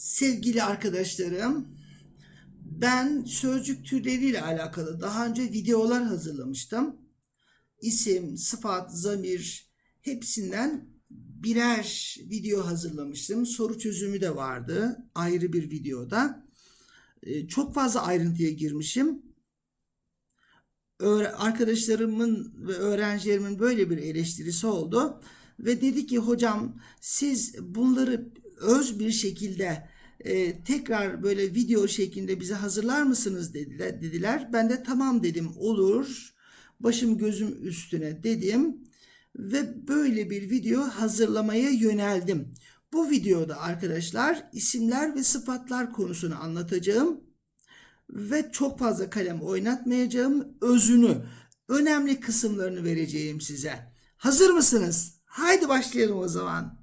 Sevgili arkadaşlarım, ben sözcük türleriyle alakalı daha önce videolar hazırlamıştım. İsim, sıfat, zamir hepsinden birer video hazırlamıştım. Soru çözümü de vardı ayrı bir videoda. Ee, Çok fazla ayrıntıya girmişim. Arkadaşlarımın ve öğrencilerimin böyle bir eleştirisi oldu ve dedi ki hocam siz bunları öz bir şekilde e, tekrar böyle video şeklinde bize hazırlar mısınız dediler dediler. Ben de tamam dedim olur. Başım gözüm üstüne dedim ve böyle bir video hazırlamaya yöneldim. Bu videoda arkadaşlar isimler ve sıfatlar konusunu anlatacağım ve çok fazla kalem oynatmayacağım. Özünü, önemli kısımlarını vereceğim size. Hazır mısınız? Haydi başlayalım o zaman.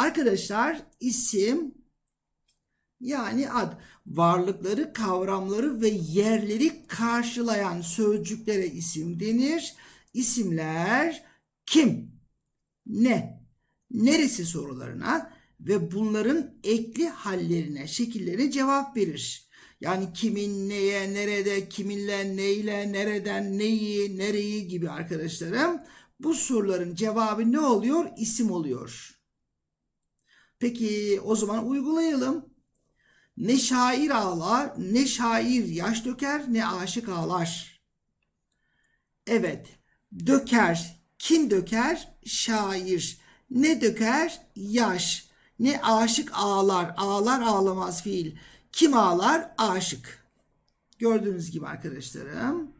Arkadaşlar isim yani ad varlıkları, kavramları ve yerleri karşılayan sözcüklere isim denir. İsimler kim, ne, neresi sorularına ve bunların ekli hallerine, şekillerine cevap verir. Yani kimin neye, nerede, kiminle, neyle, nereden, neyi, nereyi gibi arkadaşlarım. Bu soruların cevabı ne oluyor? İsim oluyor. Peki o zaman uygulayalım. Ne şair ağlar, ne şair yaş döker, ne aşık ağlar. Evet, döker. Kim döker? Şair. Ne döker? Yaş. Ne aşık ağlar. Ağlar ağlamaz fiil. Kim ağlar? Aşık. Gördüğünüz gibi arkadaşlarım.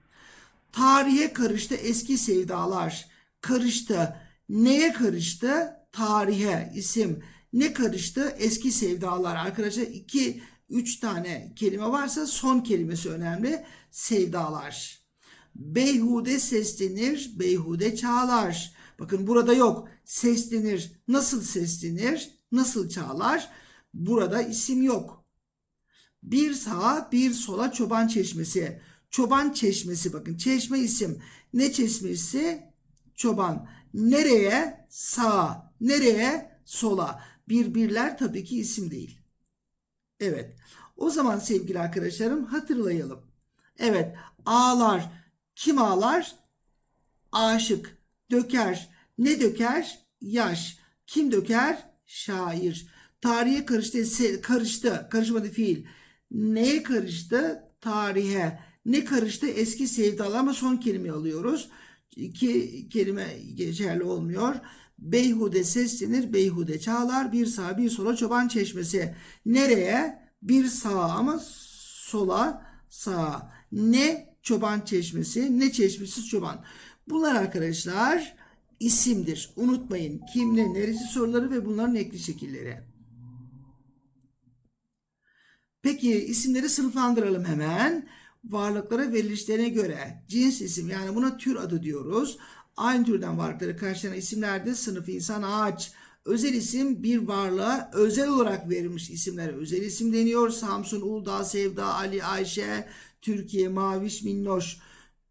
Tarihe karıştı eski sevdalar. Karıştı. Neye karıştı? Tarihe, isim. Ne karıştı? Eski sevdalar. Arkadaşlar iki, üç tane kelime varsa son kelimesi önemli. Sevdalar. Beyhude seslenir, beyhude çağlar. Bakın burada yok. Seslenir. Nasıl seslenir? Nasıl çağlar? Burada isim yok. Bir sağa bir sola çoban çeşmesi. Çoban çeşmesi bakın çeşme isim. Ne çeşmesi? Çoban. Nereye? Sağa. Nereye? Sola. Birbirler tabii ki isim değil. Evet. O zaman sevgili arkadaşlarım hatırlayalım. Evet. Ağlar. Kim ağlar? Aşık. Döker. Ne döker? Yaş. Kim döker? Şair. Tarihe karıştı. Karıştı. Karışmadı fiil. Neye karıştı? Tarihe. Ne karıştı? Eski sevdalar ama son kelime alıyoruz. İki kelime geçerli olmuyor. Beyhude seslenir, beyhude çağlar. Bir sağa bir sola çoban çeşmesi. Nereye? Bir sağa ama sola sağa. Ne çoban çeşmesi, ne çeşmesiz çoban. Bunlar arkadaşlar isimdir. Unutmayın. Kim ne, neresi soruları ve bunların ekli şekilleri. Peki isimleri sınıflandıralım hemen. Varlıklara verilişlerine göre cins isim yani buna tür adı diyoruz. Aynı türden varlıkları karşılayan isimlerde sınıf, insan, ağaç. Özel isim bir varlığa özel olarak verilmiş isimlere özel isim deniyor. Samsun, Uludağ, Sevda, Ali, Ayşe, Türkiye, Maviş, Minnoş.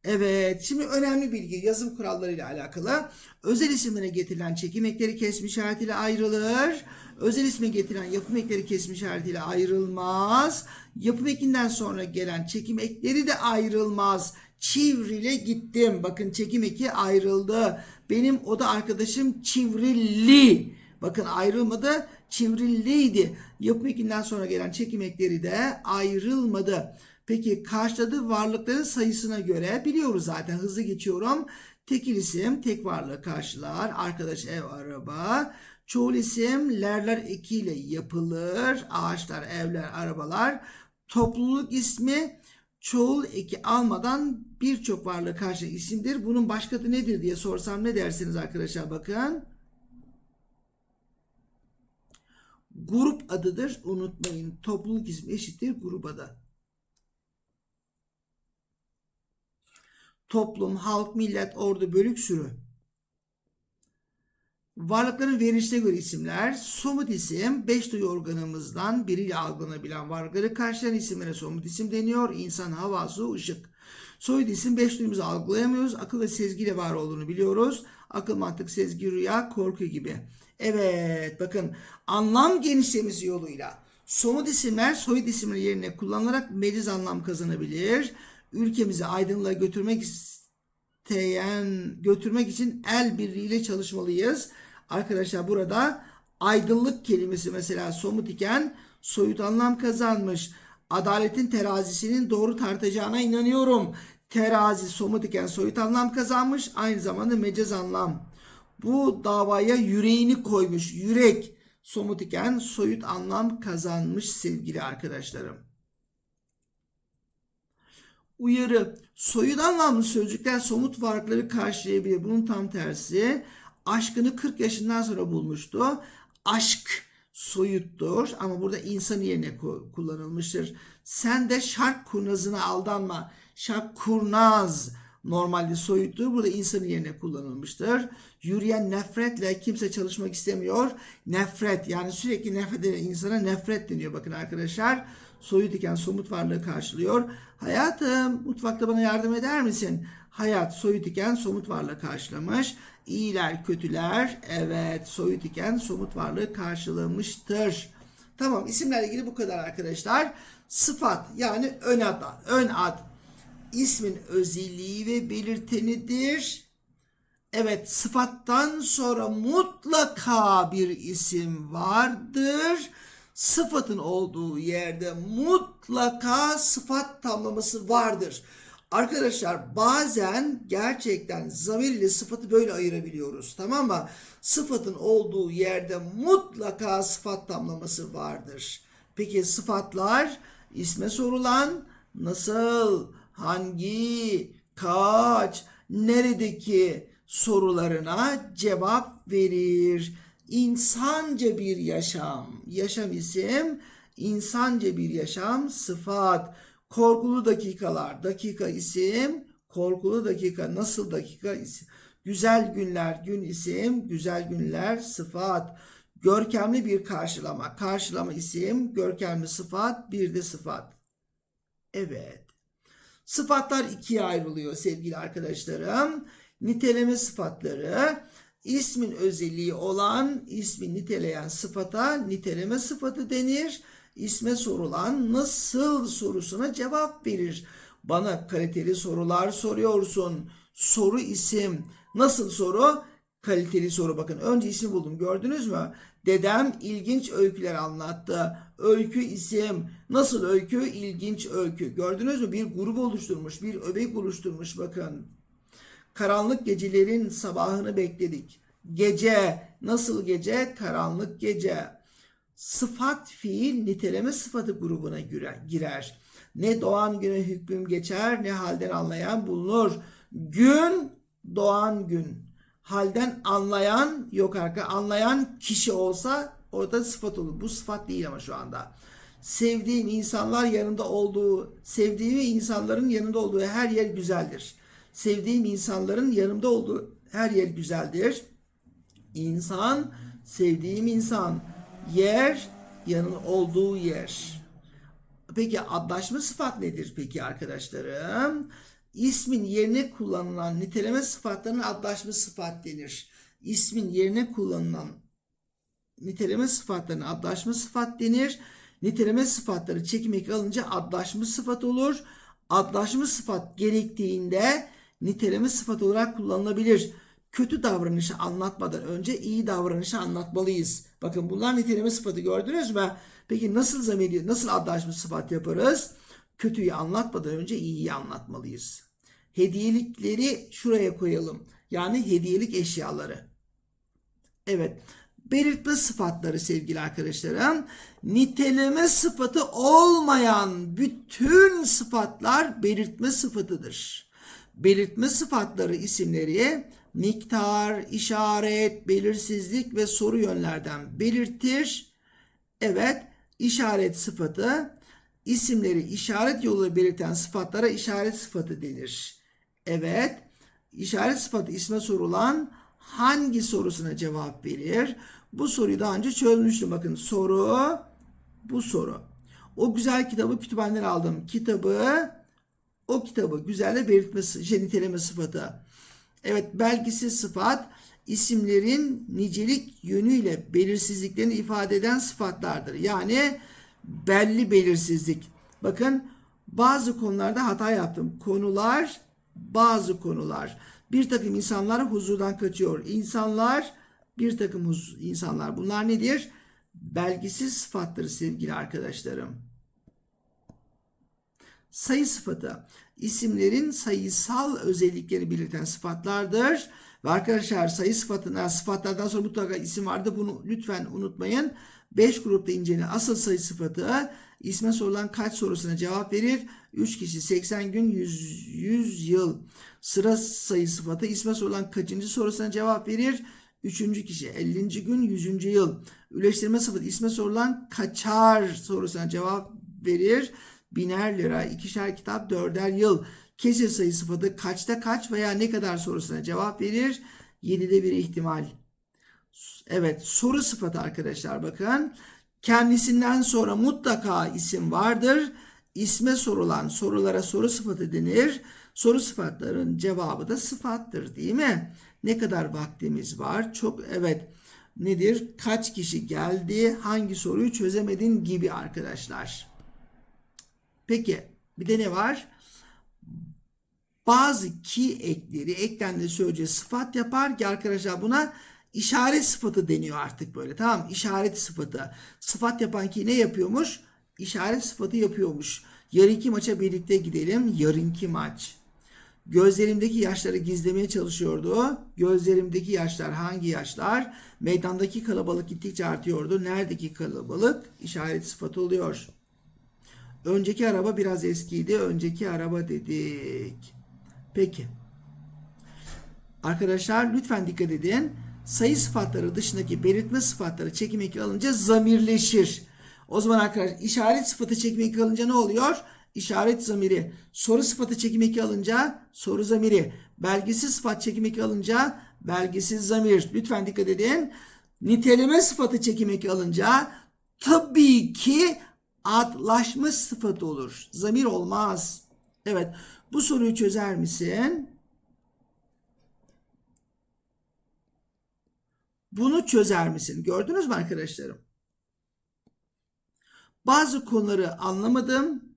Evet, şimdi önemli bilgi yazım kurallarıyla alakalı. Özel isimlere getirilen çekim ekleri kesme işaretiyle ayrılır. Özel isme getirilen yapım ekleri kesme işaretiyle ayrılmaz. Yapım ekinden sonra gelen çekim ekleri de ayrılmaz. Çivrile gittim. Bakın çekim eki ayrıldı. Benim o da arkadaşım çivrilli. Bakın ayrılmadı. Çivrilliydi. Yapım ekinden sonra gelen çekim ekleri de ayrılmadı. Peki karşıladığı varlıkların sayısına göre biliyoruz zaten hızlı geçiyorum. Tekil isim tek varlığı karşılar. Arkadaş, ev, araba. Çoğul isim lerler ekiyle yapılır. Ağaçlar, evler, arabalar. Topluluk ismi çoğul eki almadan birçok varlığı karşı isimdir. Bunun başka adı nedir diye sorsam ne dersiniz arkadaşlar bakın. Grup adıdır. Unutmayın. Topluluk ismi eşittir grup adı. toplum, halk, millet, ordu, bölük, sürü. Varlıkların verilişine göre isimler, somut isim, beş duyu organımızdan biriyle algılanabilen varlıkları karşılayan isimlere somut isim deniyor. İnsan, hava, su, ışık. Soyut isim beş duyumuzu algılayamıyoruz. Akıl ve sezgiyle var olduğunu biliyoruz. Akıl, mantık, sezgi, rüya, korku gibi. Evet bakın anlam genişlemesi yoluyla somut isimler soyut isimler yerine kullanılarak meciz anlam kazanabilir. Ülkemizi aydınlığa götürmek isteyen götürmek için el birliğiyle çalışmalıyız. Arkadaşlar burada aydınlık kelimesi mesela somut iken soyut anlam kazanmış. Adaletin terazisinin doğru tartacağına inanıyorum. Terazi somut iken soyut anlam kazanmış. Aynı zamanda mecaz anlam. Bu davaya yüreğini koymuş. Yürek somut iken soyut anlam kazanmış sevgili arkadaşlarım. Uyarı. Soyut anlamlı sözcükler somut varlıkları karşılayabilir. Bunun tam tersi. Aşkını 40 yaşından sonra bulmuştu. Aşk soyuttur ama burada insan yerine ku- kullanılmıştır. Sen de şark kurnazına aldanma. Şark kurnaz normalde soyuttur. Burada insanın yerine kullanılmıştır. Yürüyen nefretle kimse çalışmak istemiyor. Nefret yani sürekli nefret eden insana nefret deniyor. Bakın arkadaşlar soyut iken somut varlığı karşılıyor. Hayatım mutfakta bana yardım eder misin? Hayat soyut iken somut varlığı karşılamış. İyiler kötüler evet soyut iken somut varlığı karşılamıştır. Tamam isimlerle ilgili bu kadar arkadaşlar. Sıfat yani ön ad, ön ad ismin özelliği ve belirtenidir. Evet sıfattan sonra mutlaka bir isim vardır. Sıfatın olduğu yerde mutlaka sıfat tamlaması vardır. Arkadaşlar bazen gerçekten zamir ile sıfatı böyle ayırabiliyoruz. Tamam mı? Sıfatın olduğu yerde mutlaka sıfat tamlaması vardır. Peki sıfatlar isme sorulan nasıl, hangi, kaç, neredeki sorularına cevap verir. İnsanca bir yaşam, yaşam isim, insanca bir yaşam sıfat. Korkulu dakikalar, dakika isim, korkulu dakika nasıl dakika isim. Güzel günler, gün isim, güzel günler sıfat. Görkemli bir karşılama, karşılama isim, görkemli sıfat, bir de sıfat. Evet. Sıfatlar ikiye ayrılıyor sevgili arkadaşlarım. Niteleme sıfatları ismin özelliği olan ismi niteleyen sıfata niteleme sıfatı denir. İsme sorulan nasıl sorusuna cevap verir. Bana kaliteli sorular soruyorsun. Soru isim. Nasıl soru? Kaliteli soru. Bakın önce ismi buldum. Gördünüz mü? Dedem ilginç öyküler anlattı. Öykü isim. Nasıl öykü? İlginç öykü. Gördünüz mü? Bir grup oluşturmuş. Bir öbek oluşturmuş bakın. Karanlık gecelerin sabahını bekledik. Gece. Nasıl gece? Karanlık gece. Sıfat fiil niteleme sıfatı grubuna girer. Ne doğan güne hükmüm geçer ne halden anlayan bulunur. Gün doğan gün. Halden anlayan yok arka anlayan kişi olsa orada sıfat olur. Bu sıfat değil ama şu anda. Sevdiğim insanlar yanında olduğu, sevdiğim insanların yanında olduğu her yer güzeldir. Sevdiğim insanların yanımda olduğu her yer güzeldir. İnsan, sevdiğim insan, yer, yanın olduğu yer. Peki adlaşma sıfat nedir peki arkadaşlarım? İsmin yerine kullanılan niteleme sıfatlarına adlaşma sıfat denir. İsmin yerine kullanılan niteleme sıfatlarına adlaşma sıfat denir. Niteleme sıfatları çekim eki alınca adlaşma sıfat olur. Adlaşma sıfat gerektiğinde niteleme sıfat olarak kullanılabilir. Kötü davranışı anlatmadan önce iyi davranışı anlatmalıyız. Bakın bunlar niteleme sıfatı gördünüz mü? Peki nasıl zamiri, nasıl adlaşma sıfat yaparız? Kötüyü anlatmadan önce iyiyi anlatmalıyız. Hediyelikleri şuraya koyalım. Yani hediyelik eşyaları. Evet. Belirtme sıfatları sevgili arkadaşlarım. Niteleme sıfatı olmayan bütün sıfatlar belirtme sıfatıdır. Belirtme sıfatları isimleri miktar, işaret, belirsizlik ve soru yönlerden belirtir. Evet, işaret sıfatı isimleri işaret yoluyla belirten sıfatlara işaret sıfatı denir. Evet, işaret sıfatı isme sorulan hangi sorusuna cevap verir? Bu soruyu daha önce çözmüştüm. Bakın soru, bu soru. O güzel kitabı kütüphaneden aldım. Kitabı, o kitabı güzelle belirtme, şey, niteleme sıfatı. Evet, belgisiz sıfat isimlerin nicelik yönüyle belirsizliklerini ifade eden sıfatlardır. Yani belli belirsizlik. Bakın bazı konularda hata yaptım. Konular, bazı konular. Bir takım insanlar huzurdan kaçıyor. İnsanlar, bir takım insanlar. Bunlar nedir? Belgisiz sıfattır sevgili arkadaşlarım. Sayı sıfatı isimlerin sayısal özellikleri belirten sıfatlardır. Ve arkadaşlar sayı sıfatına sıfatlardan sonra mutlaka isim vardı. Bunu lütfen unutmayın. 5 grupta inceleyen asıl sayı sıfatı isme sorulan kaç sorusuna cevap verir. 3 kişi 80 gün 100, 100 yıl. Sıra sayı sıfatı isme sorulan kaçıncı sorusuna cevap verir. Üçüncü kişi 50. gün 100. yıl. Üleştirme sıfatı isme sorulan kaçar sorusuna cevap verir. Biner lira, ikişer kitap, dörder yıl. Kesir sayı sıfatı kaçta kaç veya ne kadar sorusuna cevap verir. 7'de bir ihtimal. Evet soru sıfatı arkadaşlar bakın. Kendisinden sonra mutlaka isim vardır. İsme sorulan sorulara soru sıfatı denir. Soru sıfatların cevabı da sıfattır değil mi? Ne kadar vaktimiz var? Çok evet. Nedir? Kaç kişi geldi? Hangi soruyu çözemedin gibi arkadaşlar. Peki bir de ne var? Bazı ki ekleri eklendiği sözcüğe sıfat yapar ki arkadaşlar buna işaret sıfatı deniyor artık böyle tamam? İşaret sıfatı. Sıfat yapan ki ne yapıyormuş? İşaret sıfatı yapıyormuş. Yarınki maça birlikte gidelim. Yarınki maç. Gözlerimdeki yaşları gizlemeye çalışıyordu. Gözlerimdeki yaşlar hangi yaşlar? Meydandaki kalabalık gittikçe artıyordu. Neredeki kalabalık? İşaret sıfatı oluyor. Önceki araba biraz eskiydi. Önceki araba dedik. Peki. Arkadaşlar lütfen dikkat edin. Sayı sıfatları dışındaki belirtme sıfatları çekim eki alınca zamirleşir. O zaman arkadaşlar işaret sıfatı çekim eki alınca ne oluyor? İşaret zamiri. Soru sıfatı çekim eki alınca soru zamiri. Belgesiz sıfat çekim eki alınca belgesiz zamir. Lütfen dikkat edin. Niteleme sıfatı çekim eki alınca tabii ki adlaşmış sıfat olur. Zamir olmaz. Evet. Bu soruyu çözer misin? Bunu çözer misin? Gördünüz mü arkadaşlarım? Bazı konuları anlamadım.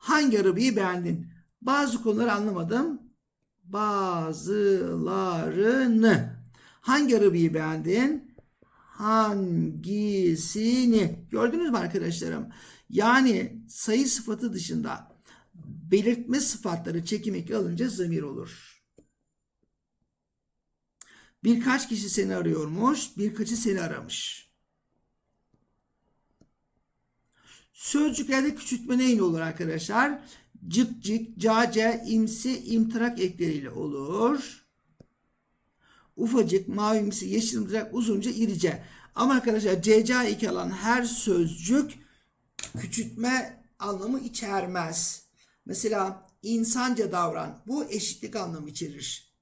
Hangi arabayı beğendin? Bazı konuları anlamadım. Bazılarını. Hangi arabayı beğendin? Hangisini? Gördünüz mü arkadaşlarım? Yani sayı sıfatı dışında belirtme sıfatları çekim eki alınca zamir olur. Birkaç kişi seni arıyormuş, birkaçı seni aramış. Sözcüklerde küçültme neyle olur arkadaşlar? Cık cık, cace, imsi, imtırak ekleriyle olur. Ufacık, mavimsi, yeşil mızrak, uzunca, irice. Ama arkadaşlar CCA iki alan her sözcük küçültme anlamı içermez. Mesela insanca davran. Bu eşitlik anlamı içerir.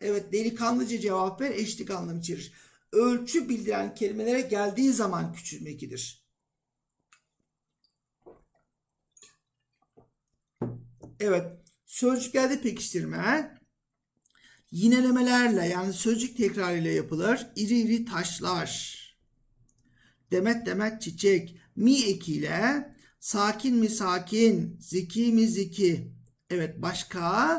Evet delikanlıca cevap ver eşitlik anlamı içerir. Ölçü bildiren kelimelere geldiği zaman küçülmekidir. Evet sözcüklerde pekiştirme yinelemelerle yani sözcük tekrarıyla yapılır. İri iri taşlar. Demet demet çiçek. Mi ekiyle sakin mi sakin, zeki mi zeki. Evet başka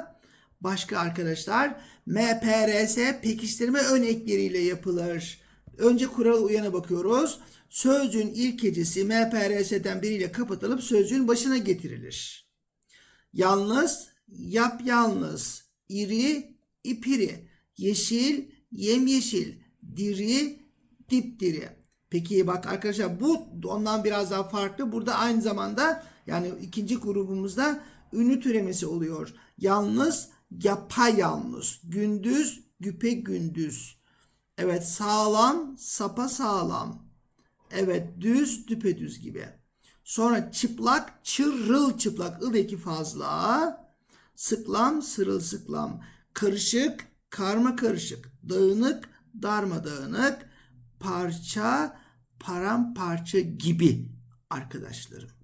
başka arkadaşlar MPRS pekiştirme ön ekleriyle yapılır. Önce kural uyana bakıyoruz. Sözcüğün ilk hecesi MPRS'den biriyle kapatılıp sözcüğün başına getirilir. Yalnız, yap yalnız, iri, ipiri, yeşil, yemyeşil, diri, dipdiri. Peki bak arkadaşlar bu ondan biraz daha farklı. Burada aynı zamanda yani ikinci grubumuzda ünlü türemesi oluyor. Yalnız, yapayalnız, gündüz, güpe gündüz. Evet sağlam, sapa sağlam. Evet düz, düpedüz gibi. Sonra çıplak, çırıl çıplak, ıl eki fazla. Sıklam, sırılsıklam. Karışık, karma karışık. Dağınık, darma dağınık. Parça, paramparça gibi arkadaşlarım.